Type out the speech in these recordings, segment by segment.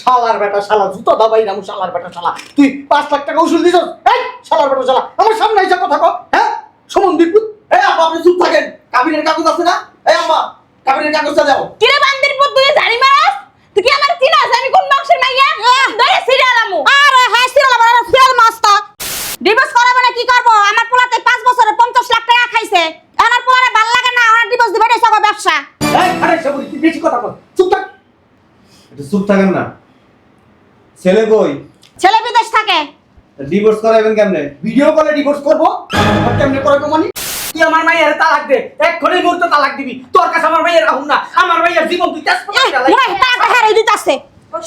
শালার বেটা শালা জুতো দাবাই রামু শালার বেটা শালা। তুই পাঁচ লাখ টাকা উসুল দিছস? এই শালার বেটা শালা আমার সামনে এসে কথা কও হ্যাঁ? সমন্দির পুত এই আব্বা আপনি চুপ থাকেন। কাবিনের কাগজ আছে না? এই আম্মা কাবিনের কাগজটা দাও। কিরে বান্দির পুত তুই জানি মারাস? তুই কি আমার চিনাস? আমি কোন বংশের মাইয়া? ধরে সিরিয়াল আমু আরে হ্যাঁ সিরিয়াল আমার সিরিয়াল মাস্তা ডিভোর্স করাবে না কি করব? আমার পোলাতে পাঁচ বছরে পঞ্চাশ লাখ টাকা খাইছে। আমার পোলারে ভালো লাগে না আমার ডিভোর্স দিবে এটা সব ব্যবসা। এই আরে সবুরি তুই বেশি কথা কর। চুপ থাক। একটু চুপ থাকেন না। ছেলে কই? ছেলে বিদেশ থাকে। ডিভোর্স করাবেন কেমনে? ভিডিও কলে ডিভোর্স করব? আর কেমনে করে মানে? তুই আমার মাইয়ের তালাক দে এক্ষুনি মুহূর্তে তালাক দিবি। তোর কাছে আমার মাইয়ের রাহুল না আমার মাইয়ের জীবন তুই। মনে হয় টাকা হারিয়ে দিতেছে।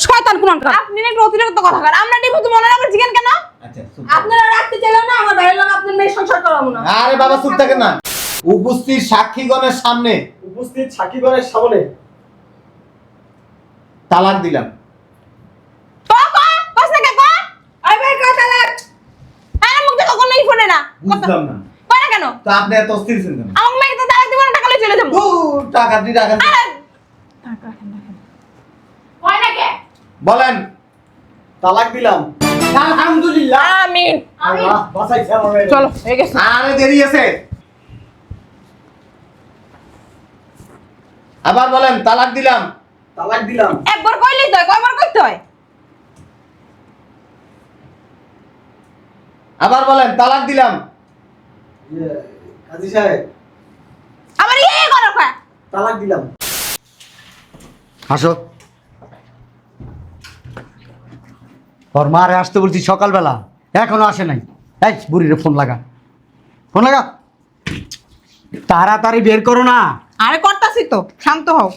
শয়তান কোন আপনি না অতিরিক্ত কথা কর। আমরা ডিভোর্স মনে রাখছি কেন কেন? আচ্ছা আপনারা রাখতে চাইলেও না আমার বাইরে লোক আপনার মেয়ে সংসার করাবো না। আরে বাবা চুপ থাকেন না। উপস্থিত সাক্ষীগণের সামনে। উপস্থিত সাক্ষীগণের সামনে। তালাক দিলাম ক ক কস না কে ক আই ভাই কথা লাগ আরে মুখ দেখো কোনো ই ফোনে না বুঝলাম না। কেন? তো আপনি এত অস্থির ছিলেন কেন? আমার মেয়ে তো তালাক দিব না টাকা লই চলে যাব। টাকা দি টাকা দি। না কে? বলেন তালাক দিলাম। আলহামদুলিল্লাহ। আমিন। আল্লাহ বাঁচাইছে আমার চলো হয়ে গেছে। আরে দেরি আছে। আবার বলেন তালাক দিলাম। তালাক দিলাম। একবার কইলেই তো কয়বার কইতে হয়? আবার বলেন তালাক দিলাম। কাজী সাহেব। আমার ইয়ে করো খা তালাক দিলাম। আসো। ওর মারে আসতে বলছি সকালবেলা। এখনও আসে নাই। এই বুড়িরে ফোন লাগা। ফোন লাগা। তাড়াতাড়ি বের করো না। আরে করতাছি তো শান্ত হও।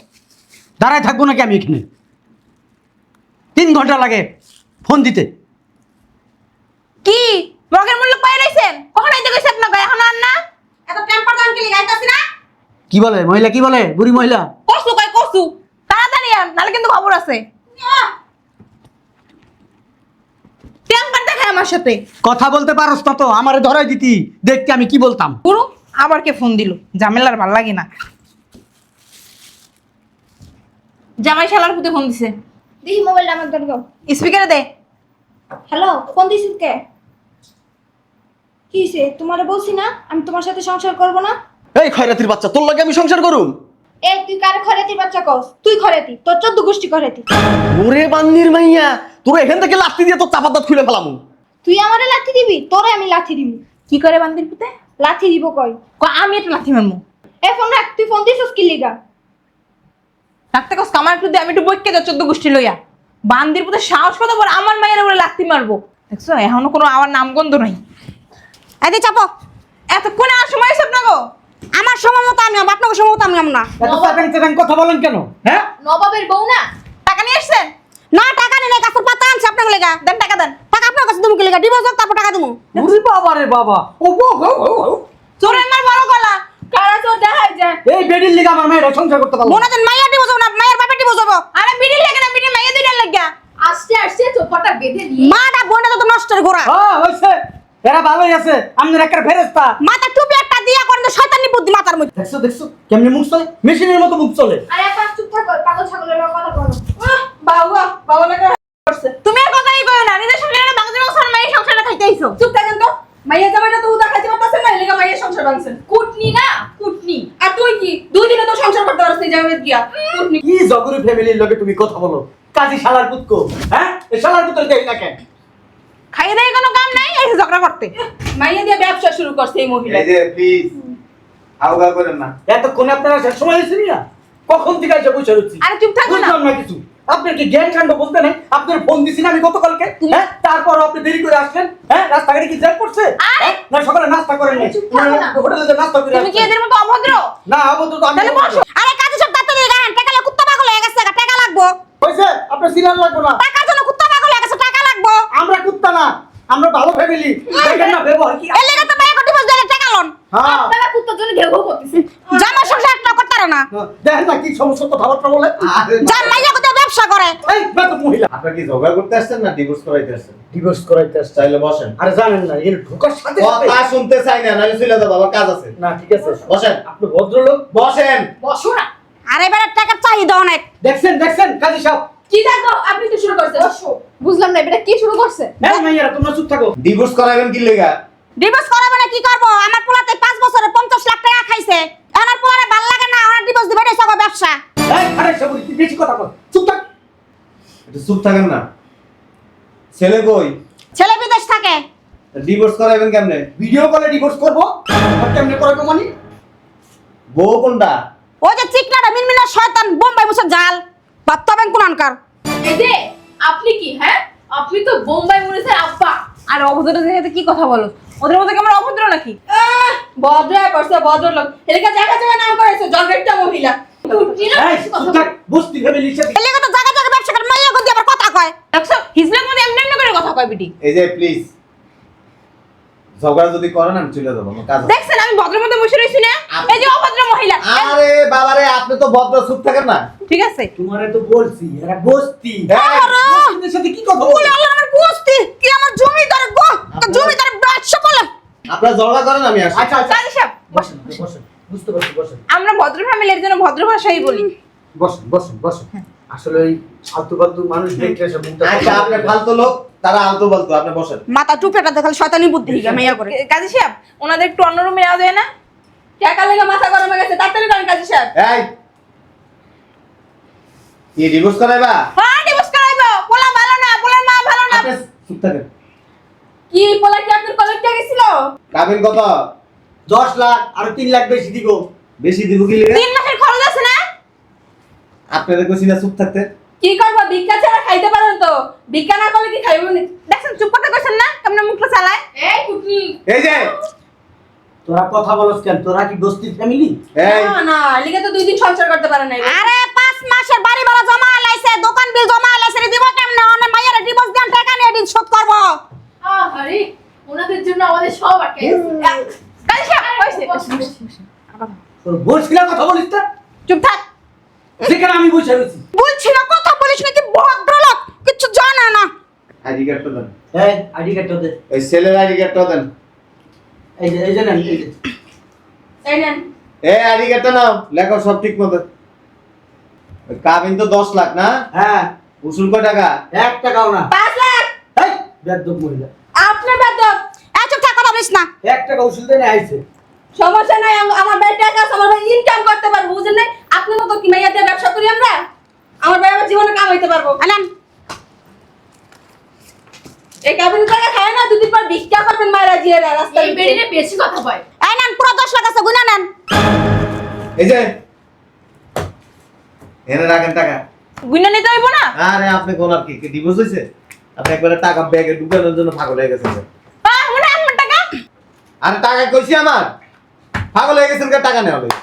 দাঁড়ায় থাকব নাকি আমি এখানে? তিন ঘণ্টা লাগে ফোন দিতে। কি? মগের মূল্য পাই লাইছেন কখন আইতে কইছে আপনাকে? এখন আর না? এত টেম্পার দান কি লাগাইতাছি না? কি বলে? মহিলা কি বলে? বুড়ি মহিলা? কসু কই কসু। তাড়াতাড়ি আন নালে কিন্তু খবর আছে। টেম্পার দেখায় আমার সাথে। কথা বলতে পারস না তো আমারে ধরাই দিতি। দেখতে আমি কি বলতাম? গুরু আবার কে ফোন দিল? ঝামেলার ভালো লাগে না। জামাই শালার পুতে ফোন দিছে। দেখি মোবাইলটা আমার ধরে দাও স্পিকারে দে। হ্যালো ফোন দিছিস কে? কি হইছে? তোমারে বলছি না আমি তোমার সাথে সংসার করব না? এই খয়রাতির বাচ্চা তোর লাগে আমি সংসার করুম? এ তুই কার খরেতির বাচ্চা কস? তুই খরেতি তোর চোদ্দ গোষ্ঠী খরেতি ওরে বান্দির মাইয়া তোর এখান থেকে লাত্তি দিয়ে তোর চাপাত খুলে ফেলামু। তুই আমারে লাথি দিবি? তোরে আমি লাথি দিব। কি করে বান্দির পুতে? লাথি দিব কই? ক আমি একটা লাথি মারমু। এ ফোন রাখ তুই ফোন দিছিস কি লিগা? ডাক্তার কস কামার একটু দে আমি একটু বইকে যাও চোদ্দ গোষ্ঠী লইয়া। বান্দির পুতে সাহস কত বড় আমার মায়ের উপরে লাথি মারবো। দেখছ এখনও কোনো আমার নামগন্ধ নাই। এদি চাপো। এতক্ষণে আর সময় আছে আপনাকে? আমার সময় মতো আমি হব, আপনাকে সময় মতো আমি না। এত চাটাং চাটাং কথা বলেন কেন? হ্যাঁ? নবাবের বউ না? টাকা নিয়ে এসছেন না টাকা নিলে গাছের পাতা আনছে আপনাকে লেগা। দেন টাকা দেন। টাকা আপনার কাছে তুমি কি লেগা? ডিভোর্স হোক তারপর টাকা দিমু উরি বাবা রে বাবা। ও গো গো গো, গো। চোরে আমার বড় গলা। কারা চোর দেখাই যায় এই বেডির লিগে আমার মেয়ের সংসার করতে পারল মনে দেন মাইয়া ডিভোর্স না মায়ের বাপের ডিভোর্স হবে। আরে বিড়ি লাগে না বিড়ি মাইয়া দুইটা লাগিয়া আসছে আসছে চোপাটা বেঁধে দিয়ে মাটা বোনটা তো নষ্টের গোড়া হ্যাঁ হইছে এরা ভালোই আছে আপনার একটা ফেরেস্তা মাথা টুপি একটা দিয়া করেন তো শয়তানি বুদ্ধি মাথার মধ্যে। দেখছ দেখছ কেমনি মুখ চলে? মেশিনের মতো মুখ চলে। আরে আপনার চুপ থাকো পাগল ছাগলের মতো কথা বলো। বাবা বাবা লাগে তুমি আর কথাই কই না নিজের সংসারে চুপ থাকেন তো। মাইয়া জামাইটা তো উদা খাইতে পারতেছেন না এলাকা মাইয়া সংসার ভাঙছেন কুটনি না কুটনি। আর তুই কি? দুই দিনে তো সংসার করতে পারছিস এই জামাইত গিয়া। কুটনি। কি জগরু ফ্যামিলির লগে তুমি কথা বলো? কাজী শালার পুতকো হ্যাঁ? এই শালার পুতর দেই না কেন। খাইয়ে দেয় কোনো কাম নাই এই ঝগড়া করতে। মাইয়া দিয়ে ব্যবসা শুরু করছে এই মহিলা। এই যে প্লিজ আউগা করেন না। এতক্ষণ আপনারা শেষ সময় এসেছেন না কখন থেকে এসে বসে রয়েছি? আরে চুপ থাকো না। না কিছু। আপনার কি জ্ঞান কাণ্ড বলতে নেই? আপনার ফোন দিছি না আমি গতকালকে? হ্যাঁ? তারপর আপনি দেরি করে আসলেন? হ্যাঁ? রাস্তাঘাটে কি জ্যাম করছে? আরে! হ্যাঁ? না সকালে নাস্তা করেন নাই। হোটেলে যে নাস্তা করে তুমি কি। এদের মতো অভদ্র? না আপাতত তো আমি তাহলে বসো। আরে কাজে সব তাতে দিয়ে গান টাকা কুত্তা পাগল হয়ে গেছে টাকা লাগবো। হয়েছে? আপনার সিরিয়াল লাগবে না। টাকার জন্য কুত্তা পাগল হয়ে গেছে টাকা লাগবো আমরা কুত্তা না আমরা ভালো ফ্যামিলি দেখেন না ব্যবহার কি এর লেগে তো মাইয়া কোটি বস দিলে টাকা লন হ্যাঁ। আপনারা কুত্তার জন্য ঘেউ ঘেউ করতেছে জামা সংসার একটা করতে না। দেখেন না কি সমস্ত কথাবার্তা বলে। আরে যার মাইয়া কোথাও ব্যবসা করে। এই বেতন মহিলা। আপনার কি ঝগড়া করতে আসছেন না ডিভোর্স করাইতে আসছেন? ডিভোর্স করাইতে আসছে চাইলে বসেন। আরে জানেন না এর ঢোকার সাথে সাথে কথা শুনতে চাই না নাহলে চলে যাব আমার কাজ আছে। না ঠিক আছে। বসেন। আপনি ভদ্রলোক। বসেন। বসো না। আর এবারে টাকার চাহিদা অনেক। দেখছেন দেখছেন কাজী সাহেব। কি দেখো? আপনি তো শুরু করছেন। বুঝলাম না এটা কি শুরু করছে? এই মাইয়ারা তোমরা চুপ থাকো। ডিভোর্স করাবেন কি লেগা? ডিভোর্স করাবে না কি করব? আমার পোলাতে পাঁচ বছরে পঞ্চাশ লাখ টাকা খাইছে। আমার পোলারে ভালো লাগে না আমার ডিভোর্স দিবে এটাই সব ব্যবসা। এই আরে সবুরি তুই বেশি কথা কর। চুপ থাক। একটু চুপ থাকেন না। ছেলে কই? ছেলে বিদেশ থাকে। ডিভোর্স করাবেন কেমনে? ভিডিও কলে ডিভোর্স করব? আর কেমনে করে কমানি বউ কোনটা? ওই যে চিকনাটা মিনমিনা শয়তান বোম্বাই মুসে জাল। বাত্তাবেন কোন আনকার? এই যে আপনি কি হ্যাঁ? আপনি তো বোম্বাই মরেছেন আব্বা। আর অভদ্র দেখে কি কথা বলো? ওদের মধ্যে কেমন অভদ্র নাকি? আহ, ভদ্র করছে ভদ্রলোক। এলাকা জায়গা জায়গা নাম করেছে জগেরটা মহিলা। বস্তি ফ্যামিলির সাথে তো জায়গা জায়গা ব্যবসা করে মাইয়া গদি আবার কথা কয়। দেখছ হিজলে মধ্যে এমন এমন করে কথা কয় বিটি। এই যে প্লিজ ঝগড়া যদি করেন আমি চলে যাব কাজ দেখছেন আমি ভদ্র মধ্যে বসে রয়েছি না? এই যে অভদ্র মহিলা। আরে বাবারে আপনি তো ভদ্র চুপ থাকেন না। ঠিক আছে। তোমারে তো বলছি এরা বস্তি। এই, সাথে কি কথা বলে বলে আল্লাহ আমার বুঝতি কি আমার জমিদার গো জমিদার ব্যবসা বলে আপনারা ঝগড়া করেন আমি আসি। আচ্ছা আচ্ছা। কাজী সাহেব বসেন বসেন বুঝতে পারছি বসেন। আমরা ভদ্র ফ্যামিলির জন্য ভদ্র ভাষাই বলি। বসেন বসেন বসেন। আসলে ওই আলতু ফালতু মানুষ দেখলে সব মুখটা আচ্ছা আপনি ফালতু লোক। তারা আলতু ফালতু আপনি বসেন। মাথা টুপেটা দেখাল শয়তানি বুদ্ধি হিগা মাইয়া করে। কাজী সাহেব ওনাদের একটু অন্য রুমে নেওয়া যায় না? টাকা লেগে মাথা গরম হয়ে গেছে তাড়াতাড়ি করেন কাজী সাহেব। এই! কি ডিভোর্স করাইবা? হ্যাঁ ডিভোর্স করাইবো। পোলা ভালো না মা ভালো না। আপনি চুপ থাকেন। কি পোলা কি আপনার কলেজটা গেছিল? কাবিন কত? দশ লাখ আর তিন লাখ বেশি দিব। বেশি দিব কি লেগে? তিন মাসের খরচ আছে না? আপনাদের কইছি না চুপ থাকতে। কি করব? ভিক্ষা ছাড়া খাইতে পারেন তো। ভিক্ষা না করলে কি খাইব? না দেখছেন চুপ করতে কইছেন না? কেমন মুখটা চালায়? এই কুটনি। এই যে। তোরা কথা বলস কেন? তোরা কি বস্তির ফ্যামিলি না না এলিগে তো দুই দিন সংসার করতে পারে নাই। আরে পাঁচ মাসের বাড়ি ভাড়া জমা লাইছে দোকান বিল জমা লাইছে রে দিব কেমনে? অনে মাইয়ারে ডিভোর্স দেন টাকা নিয়ে দিন শোধ করব। আরে ওনাদের জন্য আমাদের সব আটকে গেছে। কাজী সাহেব হইছে তোর বলছিলা কথা বলিস না? চুপ থাক। যেখানে আমি বসে রয়েছি। বলছি না কথা বলিস নাকি ভদ্রলোক? কিছু জানে না। আইডি কার্ডটা দেন। এই আইডি কার্ডটা দে। এই ছেলের আইডি কার্ডটা দেন। এই যে এই যে নেন এই যে। এই নেন। এই আইডি কার্ডটা নাও লেখো সব ঠিক মতো কাবিন তো দশ লাখ না? হ্যাঁ। উসুল কয় টাকা? এক টাকাও না। পাঁচ লাখ! এই বেদব মহিলা। এই চুপ থাক কথা বলিস না। এক টাকা উসুল দেনে আইছে। সমস্যা নাই আমার ভাই টাকা আছে আমার ভাই ইনকাম করতে পারব বুঝলেন নাই? আপনার মতো কি মাইয়া দিয়ে ব্যবসা করি আমরা? আমার ভাই আমার জীবনে কামাইতে পারব। আনেন এই কাবিন টাকা খায় না দুদিন পর ভিক্ষা করবেন মায়েরা জিয়ারা রাস্তায় বেরিয়ে বেশি কথা কয়। এই পুরো দশ লাখ আছে গুনা নেন। এই যে এনে রাখেন টাকা। গুইনা নিতে হইব না? আরে আপনি কোন আর কি ডিভোর্স হয়েছে আপনি একবারে টাকা ব্যাগে ঢুকানোর জন্য পাগল হয়ে গেছেন। আমার টাকা। আরে টাকা কইছি আমার? পাগল হয়ে গেছেন টাকা নেওয়া লাগে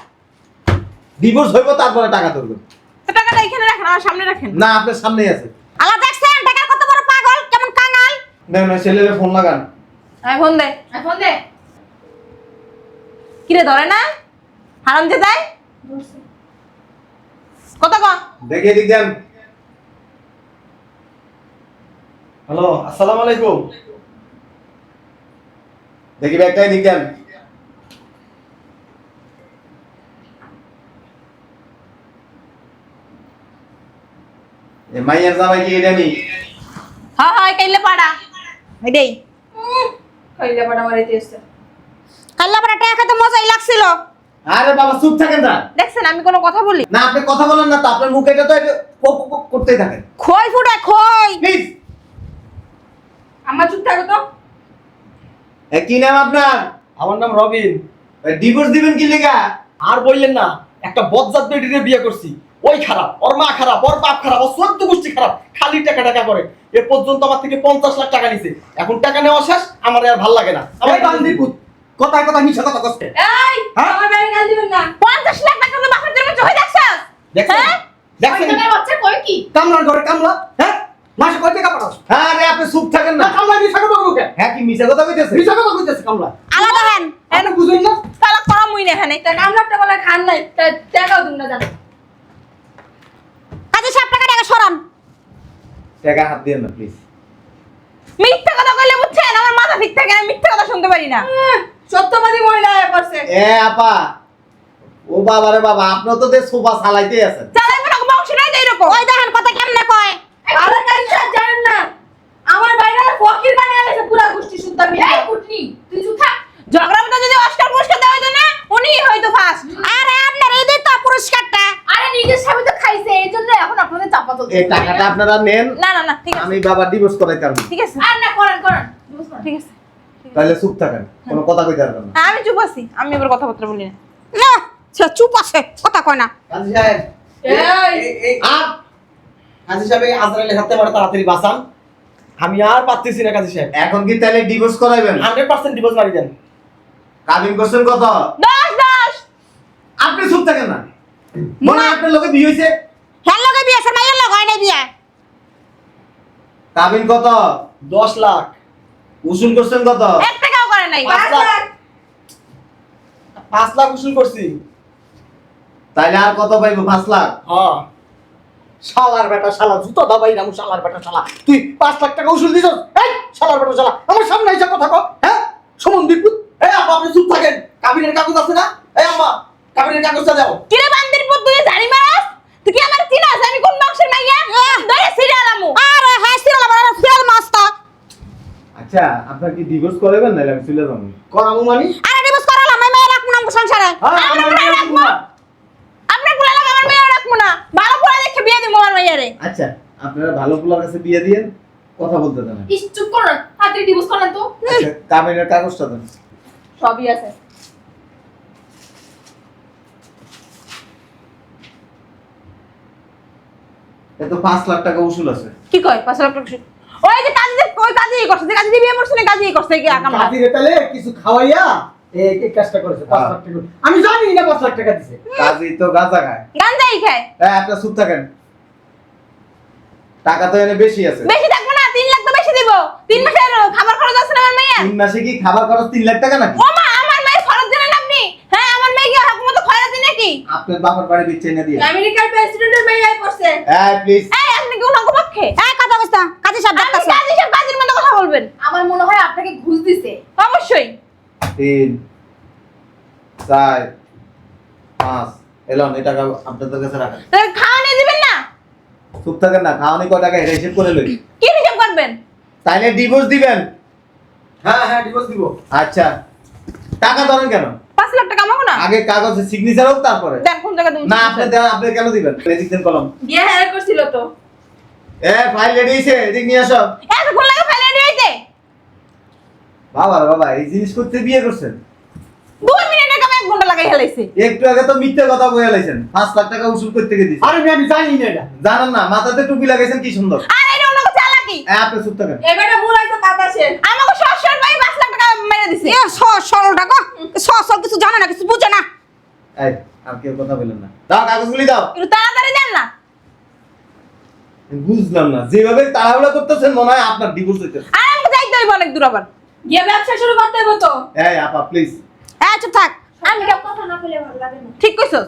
ডিভোর্স হইব তারপরে টাকা ধরবেন টাকাটা এখানে রাখেন আমার সামনে রাখেন। না আপনার সামনেই আছে। আলা দেখছেন টাকার কত বড় পাগল কেমন কাঙাল। না না ছেলেরে ফোন লাগান। আমি ফোন দে। এখন দে। কিরে ধরে না? হারাম যে দেয় কত কম দেখে দিক দেন। হ্যালো আসসালামু আলাইকুম। দেখি ব্যাগটাই দিক দেন। এ মাইয়ার জামাই কি এটা নি? হ্যাঁ হ্যাঁ কাইলে পাড়া। এটাই খাইলে পাড়া মারাইতে এসছে কাল্লা পরে টাকা খেতে মজাই লাগছিল। আরে বাবা চুপ থাকেন না দেখছেন আমি কোনো কথা বলি? না আপনি কথা বলেন না তো আপনার মুখে এটা তো কক কক করতেই থাকেন খই ফুটে খই। প্লিজ। আমার চুপ থাকো তো। কি নাম আপনার? আমার নাম রবিন। ডিভোর্স দিবেন কি লেগা? আর বললেন না একটা বজ্জাত বেটিরে বিয়ে করছি। ওই খারাপ ওর মা খারাপ ওর বাপ খারাপ ওর চোদ্দ গোষ্ঠী খারাপ খালি টাকা টাকা করে। এ পর্যন্ত আমার থেকে পঞ্চাশ লাখ টাকা নিছে। এখন টাকা নেওয়া শেষ আমার আর ভালো লাগে না। আমার বান্দিপুত কথায় কথা মিছা কথা কষ্ট এই হ্যাঁ? আমার ভাই গাল দিবেন না। পঞ্চাশ লাখ টাকা তো বাপের জন্য দেখছাস? দেখছেন? হ্যাঁ? দেখছেন? বাচ্চা কই কি? কামলার ঘরে কামলা হ্যাঁ? মাসে কয় টাকা পাঠাস? আরে আপনি চুপ থাকেন না। কামলা মিছা কথা হ্যাঁ কি মিছা কথা কইতেছে? মিছা কথা কইতেছে কামলা। আলাদা হেন এনে বুঝুন না? তালাক করা মুই না এখানে। তা কামলাটা বলে খান নাই তা টাকাও দিন না জান। কাজী সাহেব টাকা টাকা সরান। টাকা হাত দিয়ে না প্লিজ মিথ্যা কথা কইলে বুঝছেন? আমার মাথা ঠিক থাকে না মিথ্যা কথা শুনতে পারি না। সত্যবাদী মহিলা হয়ে পড়ছে। এ আপা। ও বাবা রে বাবা আপনি তো দে সোফা চালাইতেই আছেন চালাই পুরো বংশ নাই দেই রকম ওই দেখেন কথা কেমনে কয়? আরে কাজী সাহেব জানেন না আমার বাইরে ফকির বানিয়ে আছে পুরা গোষ্ঠী শুনতাম এই কুটনি তুই চুপ থাক। যদি অস্কার পুরস্কার দেওয়া হতো না উনিই হয়তো ফার্স্ট আরে আপনার এই দিন পুরস্কারটা। আরে নিজের সাথে টাকাটা আপনারা নেন না না না ঠিক আছে। আমি বাবা ডিভোর্স করাই ঠিক আছে। আর না করেন করেন। divorce করেন। ঠিক আছে তাহলে চুপ থাকেন কোনো কথা কইতে পারবেন না। হ্যাঁ, আমি চুপ আছি আমি এবার কথাবার্তা বলি না। না সে চুপ আছে কথা কয় না। কাজী সাহেব এই! এই- এই কাজী সাহেব এই আজরাইলের হাতে মারে তাড়াতাড়ি বাঁচান। আমি আর পারতেছি না কাজী সাহেব। এখন কি তাহলে ডিভোর্স করাইবেন? হান্ড্রেড পার্সেন্ট ডিভোর্স মারি দেন। কাবিন করছেন কত? দশ দশ। আপনি চুপ থাকেন না। মনে হয় আপনার লোকে বিয়ে হয়েছে। হ্যাঁ লগে বিয়ে আছে মাইয়ের লগে হয় না বিয়ে? কাবিন কত? দশ লাখ। উসুল করছেন কত? এক টাকাও করে নাই। পাঁচ লাখ। পাঁচ লাখ উসুল করছি। তাইলে আর কত পাইবো পাঁচ লাখ? হ্যাঁ। শালার বেটা শালা জুতো দাবাই রামু শালার বেটা শালা। তুই পাঁচ লাখ টাকা উসুল দিছস? এই শালার বেটা শালা আমার সামনে এসে কথা কো হ্যাঁ? সমন্দির পুত এই আব্বা আপনি চুপ থাকেন। কাবিনের কাগজ আছে না? এই আম্মা কাবিনের কাগজটা দাও। কিরে বান্দির পুত তুই জানি মারাস? তুই কি আমার চিনাস? আমি কোন বংশের মাইয়া? ধরে সিরিয়াল আমু আরে হ্যাঁ সিরাল আমার সিরাল মাস্তা আচ্ছা আপনার কি ডিভোর্স করাবেন নাহলে আমি চলে যাব। করামু মানি? আরে ডিভোর্স করালাম আমি মেয়ে রাখব না সংসারে। আমার মেয়ে রাখব? না। আপনারগুলা আমার মেয়ে রাখব না। ভালো করে দেখে বিয়ে দিব আমার মাইয়ারে। আচ্ছা আপনারা ভালো পোলার কাছে বিয়ে দিয়েন কথা বলতে দেন। ইস, চুপ করুন তাড়াতাড়ি ডিভোর্স করেন তো। আচ্ছা কাবিনের কাগজটা দেন। সবই আছে। লাখ টাকা উসুল আছে। কি কয়? পাঁচ লাখ টাকা ওই যে কাজী যে ওই কাজী করছে যে কাজী দিয়ে বিয়ে করছে না কাজী করছে কি আকাম কাজীরে তাহলে কিছু খাওয়াইয়া এই কাজটা করেছে পাঁচ। লাখ টাকা। আমি জানি না পাঁচ লাখ টাকা দিছে। কাজই তো গাঁজা খায়। গাঞ্জাই খায়। হ্যাঁ আপনার চুপ থাকেন। টাকা তো এনে বেশি আছে। বেশি থাকব না তিন লাখ তো বেশি দিব। তিন মাসের খাবার খরচ আছে না আমার মেয়ের? মাসে কি খাবার খরচ তিন লাখ টাকা নাকি ও মা আমার মেয়ের খরচ জানেন আপনি হ্যাঁ আমার মেয়ে কি হাকুম মতো নাকি আপনার বাবার বাড়ি বিচ্ছে এনে দিয়ে। আমেরিকার প্রেসিডেন্টের মেয়ে আই পড়ছে। হ্যাঁ প্লিজ এই আপনি কি উনাকে পক্ষে? হ্যাঁ কথা কইছ না কাজী সাহেব আপনি ডাকতাছে কাজী সব কাজীর মতো কথা বলবেন। আমার মনে হয় আপনাকে ঘুষ দিছে। অবশ্যই। তিন চার পাঁচ। এলন এই টাকা আপনাদের কাছে রাখেন। তাহলে খাওয়া নিয়ে দিবেন না? চুপ থাকেন না খাওয়ানি কয় টাকা এটা হিসেব করে লই। কি হিসাব করবেন? তাইলে ডিভোর্স দিবেন। হ্যাঁ হ্যাঁ ডিভোর্স দিব। আচ্ছা। টাকা ধরেন কেন? পাঁচ লাখ টাকা আমাকে না? আগে কাগজে সিগনেচার হোক তারপরে। দেন কোন জায়গা তুমি না আপনি দেন আপনি কেন দিবেন? রেজিস্ট্রেশন কলম। বিয়ে হ্যাঁ করছিল তো। এ ফাইল রেডি হইছে এদিক নিয়ে আসো। এতক্ষণ লাগে ফেলে দিয়েছে বাবা বাবা এই জিনিস করতে বিয়ে করছেন? দুই মিনিটের কামে এক ঘণ্টা লাগাই হেলাইছে। একটু আগে তো মিথ্যে কথা বলে লাইছেন পাঁচ লাখ টাকা উসুল করতে গিয়ে দিয়েছেন আরে আমি জানি না এটা। জানেন না মাথাতে টুপি লাগাইছেন কি সুন্দর। আর এটা অন্য চালাকি হ্যাঁ আপনি চুপ থাকেন। এবারে ভুল বাতাসে আমাকে সরসর ভাই পাঁচ লাখ টাকা মেরে দিছে। এ সর সরলটা গো। সর সর কিছু জানে না কিছু বুঝে না। এই আর কেউ কথা বলেন না। দাও কাগজগুলি দাও। একটু তাড়াতাড়ি দেন না। বুঝলাম না যেভাবে তাড়াহুড়া করতেছেন মনে হয় আপনার ডিভোর্স হইতেছে। আর আমাকে যাইতে হইব অনেক দূর আবার। গিয়ে ব্যবসা শুরু করতে হবে তো। এই আপা প্লিজ হ্যাঁ চুপ থাক। আমি কথা না বলে ভালো লাগে না। ঠিক কইছো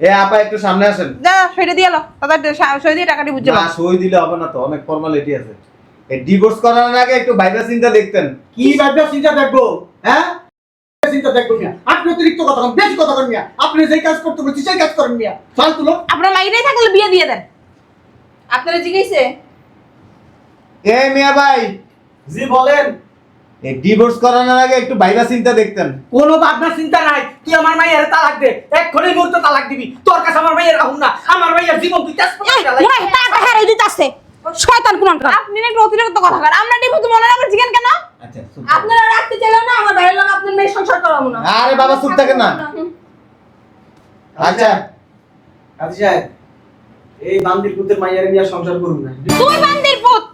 এ আপা একটু সামনে আসেন। যা সেটা দিয়ে তাদের সই দিয়ে টাকাটি বুঝছ না সই দিলে হবে না তো অনেক ফর্মালিটি আছে। এই ডিভোর্স করার আগে একটু ভাইবা চিন্তা দেখতেন। কি ভাববে চিন্তা দেখব? হ্যাঁ? চিন্তা দেখব মিয়া আপনি অতিরিক্ত কথা বলেন বেশি কথা বলেন মিয়া। আপনি যেই কাজ করতে বলছি সেই কাজ করেন মিয়া। ফালতু লোক। আপনার মাইরেই থাকলে বিয়ে দিয়ে দেন। আপনারা জিজ্ঞেসে এ মিয়া ভাই। জি বলেন। এই ডিভোর্স করানোর আগে একটু ভাইবা চিন্তা দেখতেন। কোনো ভাবনা চিন্তা নাই। তালাক দে। এক্ষুনি মুহূর্তে তালাক দিবি। তোর কাছে আমার রাহুল না। আমার জীবন তুই তেজ দিতাছে। শয়তান কোন আপনি না একটু অতিরিক্ত কথা কর আমরা মনে রাখবেন জিজ্ঞেন কেন? আচ্ছা আপনারা রাখতে চাইলেও না আমার ভাইয়ের আপনার মেয়ে সংসার করাবো না। আরে বাবা চুপ থাকেন না। আচ্ছা। কাজী সাহেব এই বান্দির পুতের মাইয়ারে নিয়ে সংসার করুন না। তুই বান্দির পুত!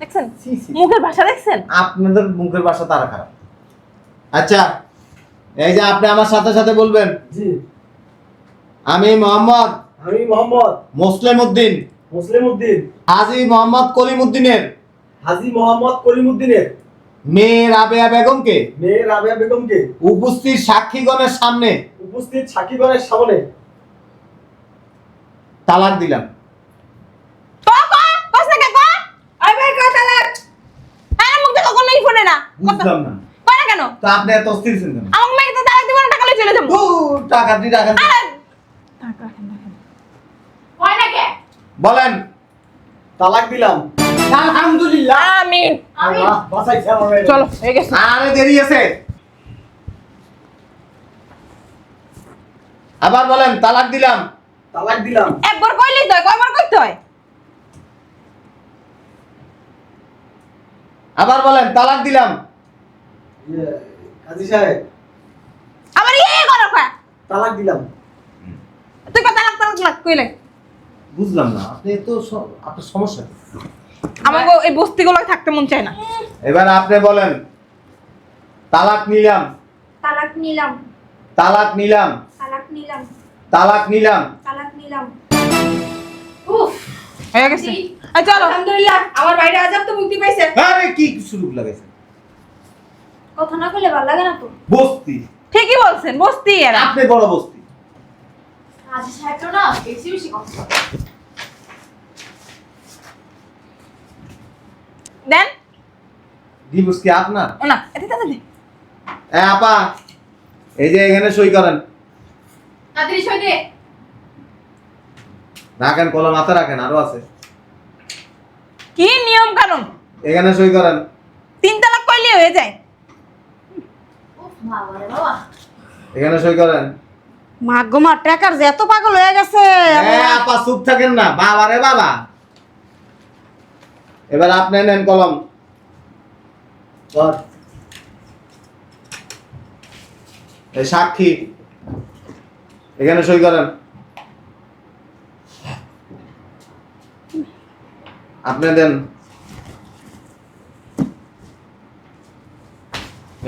দেখছেন। মুখের ভাষা দেখছেন? আপনাদের মুখের ভাষা তারা খারাপ। আচ্ছা। এই যে আপনি আমার সাথে সাথে বলবেন। জি। আমি মোহাম্মদ আমি মোহাম্মদ মুসলিম উদ্দিন মুসলিম উদ্দিন হাজি মোহাম্মদ কলিম উদ্দিনের হাজি মোহাম্মদ কলিমুদ্দিনের মেয়ে রাবেয়া বেগমকে। মেয়ে রাবেয়া বেগমকে। উপস্থিত সাক্ষীগণের সামনে। উপস্থিত সাকিবের সামনে। তালাক দিলাম। বুঝলাম না। কেন? তো আপনি এত অস্থির ছিলেন আমার চলে যাব টাকা দি টাকা দি। হয় না কে বলেন তালাক দিলাম। আলহামদুলিল্লাহ। আমিন। চলো হয়ে গেছে। আরে দেরি আছে। আবার বলেন তালাক দিলাম। তালাক দিলাম। একবার কইলেই তো কয়বার কইতে হয়? আবার বলেন তালাক দিলাম। ইয়ে, কাজী সাহেব আবার ইয়ে করো তালাক দিলাম। তুই কথা লাগ তালাক লাগ কইলে? বুঝলাম না আপনি তো আপনার সমস্যা কি? আমাকে এই বস্তিগুলো থাকতে মন চায় না। এবার আপনি বলেন তালাক নিলাম। তালাক নিলাম। তালাক নিলাম। তালাক নিলাম। তালাক নিলাম। তালাক নিলাম। উফ হয়ে গেছে। এই চলো। আলহামদুলিল্লাহ আমার বাইরে আজাব তো মুক্তি পাইছে। আরে কি শুরু লাগাইছেন? কথা না কইলে ভালো লাগে না তো। বস্তি। ঠিকই বলছেন বস্তি এরা। আপনি বড় বস্তি। আজ সাহেব না বেশি বেশি কথা দেন। ডিভোর্স কি আপনার? না এতে তাতে দে এ আপা এই যে এখানে সই করেন। তাড়াতাড়ি সই দে। রাখেন কলম হাতে রাখেন আরও আছে। কি নিয়ম কানুন এখানে সই করেন। তিন তালাক কইলে হয়ে যায়। এখানে সই করেন। মা গো মা ট্র্যাকার যে এত পাগল হয়ে গেছে। আপা চুপ থাকেন না। বাবা রে বাবা। এবার আপনি নেন কলম। এই সাক্ষী। এখানে সই করেন। আপনি দেন।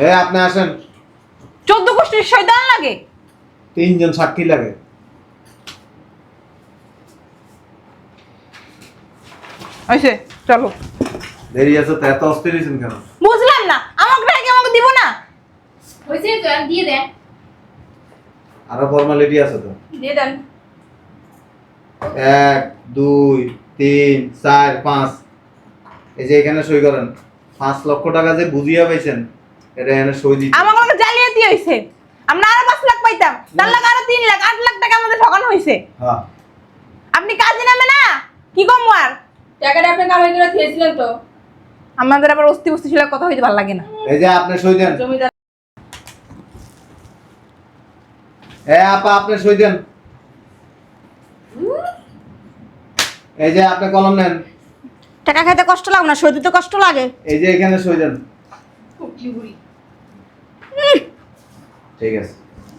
এ আপনি আসেন। চোদ্দ গোষ্ঠীর শয়তান লাগে। তিনজন সাক্ষী লাগে। হয়েছে চলো। দেরি আছে তো এত অস্থির হয়েছেন কেন? বুঝলাম না আমাকে ডাকে আমাকে দিব না। হয়েছে তো আর দিয়ে দেন। আরও ফর্মালিটি আছে তো। দিয়ে দেন। এক দুই তিন চার পাঁচ। এই যে এখানে সই করেন পাঁচ লক্ষ টাকা যে বুঝিয়া পাইছেন এটা এখানে সই দিচ্ছি আমার কোনো জালিয়াতি হয়েছে আমরা আরও পাঁচ লাখ পাইতাম। চার লাখ আরও তিন লাখ আট লাখ টাকা আমাদের ঠকানো হয়েছে হ্যাঁ। আপনি কাজে নামে না? কি কম আর? টাকাটা আপনি কামাই করে খেয়েছিলেন তো? আমাদের আবার অস্তি বস্তি ছিল কথা হইতে ভালো লাগে না। এই যে আপনি সই দেন। জমিদার এ আপা আপনি সই দেন। এই যে আপনি কলম নেন। টাকা খাইতে কষ্ট লাগে না সই দিতে কষ্ট লাগে। এই যে এখানে সই দেন। ঠিক আছে।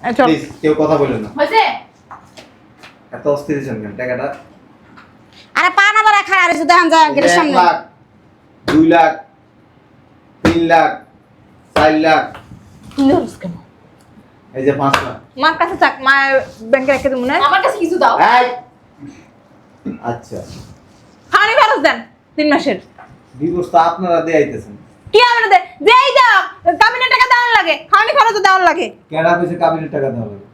এই প্লিজ কেউ কথা বলেন না। হয়েছে? এত অস্থির কেন? টাকাটা আরে পা না দেখান যায় গেটের এক সামনে। লাখ দুই লাখ তিন লাখ চার লাখ। তুই ধরিস কেন? এই যে পাঁচ লাখ। মার কাছে থাক মা ব্যাংকে রেখে দেবো না? আমার কাছে কিছু দাও। এই! আচ্ছা। খাওয়ানি খরচ দেন তিন মাসের। ডিভোর্স তো আপনারা দিয়ে আইতেছেন। কি আমরা দে যেই দাও লাগে? খাওয়ানি খরচ দেওয়ার লাগে। কেডা কইছে কাবিনের টাকা দেওয়া লাগবে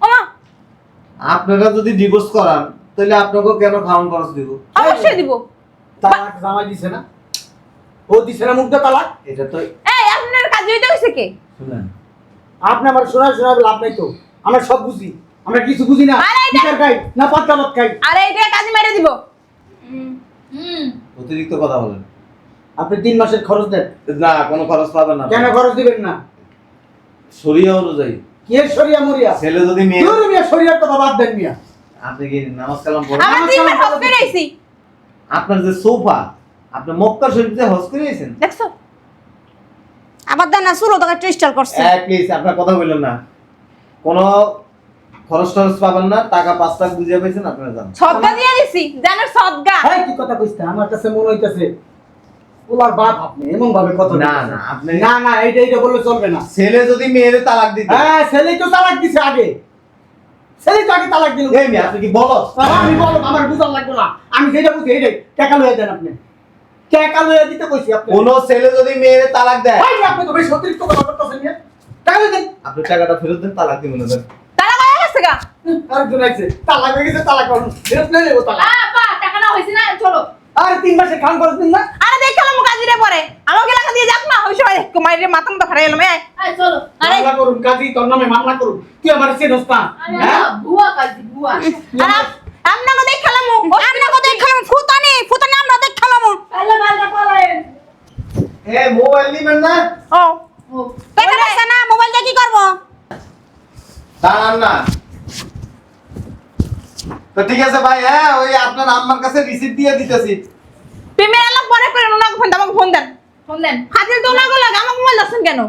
ওমা! আপনারা যদি ডিভোর্স করান তাহলে আপনাকেও কেন খাওয়ান খরচ দিব? অবশ্যই দিব। তালাক জামাই দিছে না? ও দিছে না মুখটা তালাক? এটা তো এই আপনার কাজ হইতে হইছে কে? শুনেন। আপনি আমার শোনা শোনা লাভ নাই তো। আমরা সব বুঝি। আমরা কিছু বুঝি না। বিচার খাই না পাত্তা ভাত খাই। আরে এটা কাজ মেরে দিব। হুম। অতিরিক্ত কথা বলেন। আপনি তিন মাসের খরচ দেন। না কোনো খরচ পাবেন না। কেন খরচ দিবেন না? শরিয়া অনুযায়ী। কি এর সরিয়া মরিয়া? ছেলে যদি মেয়ে দূর মিয়া শরিয়ার কথা বাদ দেন মিয়া। আপনি কি নামাজ কালাম পড়েন? আমার তিন মাস হজ করে আইছি আপনার যে সোফা আপনি মক্কা শরীফে হজ করে আইছেন দেখছ? আবার দেন না চুলো তোকে ট্রিস্টাল করছে। প্লিজ আপনার কথা বললেন না। কোনো খরচ টরচ পাবেন না টাকা পাঁচ লাখ বুঝিয়ে পাইছেন আপনারা জানেন। সদগা দিয়ে দিছি জানার সদগা। হ্যাঁ কি কথা কইতে আমার কাছে মনে হইতাছে ওলার বাপ আপনি এমন ভাবে কথা না, না, আপনি- না না এইটা এইটা বললে চলবে না। ছেলে যদি মেয়ের তালাক দিতে। হ্যাঁ ছেলেই তো তালাক দিছে আগে। ছেলেই তো আগে তালাক দিল। এই মেয়ে আপনি কি বলো আমি বলো আমার বুঝার লাগবে না। আমি যেটা বুঝি এইটাই। টাকা লইয়া দেন আপনি। টাকা লইয়া দিতে কইছি আপনি। কোন ছেলে যদি মেয়ের তালাক দেয়। ভাই আপনি তো বেশ অতিরিক্ত কথা বলতেছেন মিয়া টাকা দেন। আপনি টাকাটা ফেরত দেন তালাক দিব না দেন। তারা কয়ে গেছে গা। আরেকজন আইছে তালাক হয়ে গেছে তালাক করুন। ফেরত নিয়ে নেব তালাক। আ পা টাকা না হয়েছে না চলো। আরে তিন মাসে খান খরচ দিন না। আরে দেখালাম কাজিরে পরে। আমাকে লাগা দিয়ে যাক না ওই সময় মাইরে মাথা মতো খারাই এলাম আয় চলো। আরে মামলা করুন কাজী তোর নামে মামলা করুন। তুই আমার চেনস না হ্যাঁ? বাবা, ভুয়া কাজী ভুয়া। আর আপ- আপনাকে দেখালাম আমরা কত দেখালাম ফুতানি ফুতানি আমরা দেখালাম পাল্লা পাল্লা পালায়েন। এ মোবাইল নিবেন না? ও। ও। টাকা না মোবাইল দিয়ে কি করব? দাঁড়ান না। তো ঠিক আছে ভাই হ্যাঁ ওই আপনার আম্মার কাছে রিসিপ্ট দিয়ে দিতেছি। প্রেমের আলাপ পরে করেন ওনাকে ফোন আমাকে ফোন দেন। ফোন দেন। হাজির তো ওনাকে লাগে আমাকে মোবাইল দিচ্ছেন কেন?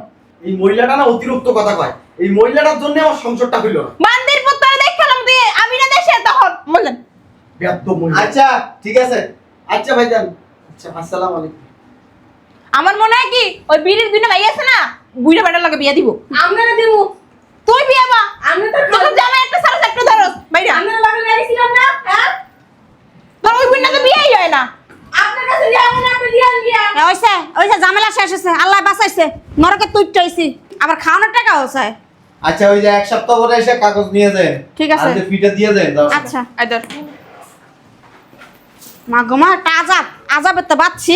এই মহিলাটা না অতিরিক্ত কথা কয়। এই মহিলাটার জন্য আমার সংসারটা হইল না। বান্দির পুত্র দেখালাম তুই আমি না দেশে তখন। বললেন ব্যর্থ মহিলা। আচ্ছা ঠিক আছে। আচ্ছা ভাই ভাইজান। আচ্ছা আসসালামু আলাইকুম। আমার মনে হয় কি ওই বিড়ির দুইটা ভাই আছে না বুড়া বেটার লাগে বিয়া দিব। আপনারা দিমু তুই বিয়া বা আমি তো তোর জামা একটা সারা একটা ধরস। বাইরা। আপনারা লাগে লাগিয়েছিলাম না হ্যাঁ? তোর ওই বুড়া তো বিয়াই হয় না। আপনার কাছে দিয়ে আমি আপনি দিয়ে গিয়া এ, ওইসে ওইসে ঝামেলা শেষ হয়েছে আল্লাহ বাঁচাইছে নরকে তুই চাইছি আবার খাওয়ানোর টাকা হচ্ছে আচ্ছা ওই যে এক সপ্তাহ পরে এসে কাগজ নিয়ে যান। ঠিক আছে। আর যে ফিটা দিয়ে দেন। আচ্ছা। আদর মা গো মা একটা আজাব। আজাবের তো বাচ্ছি।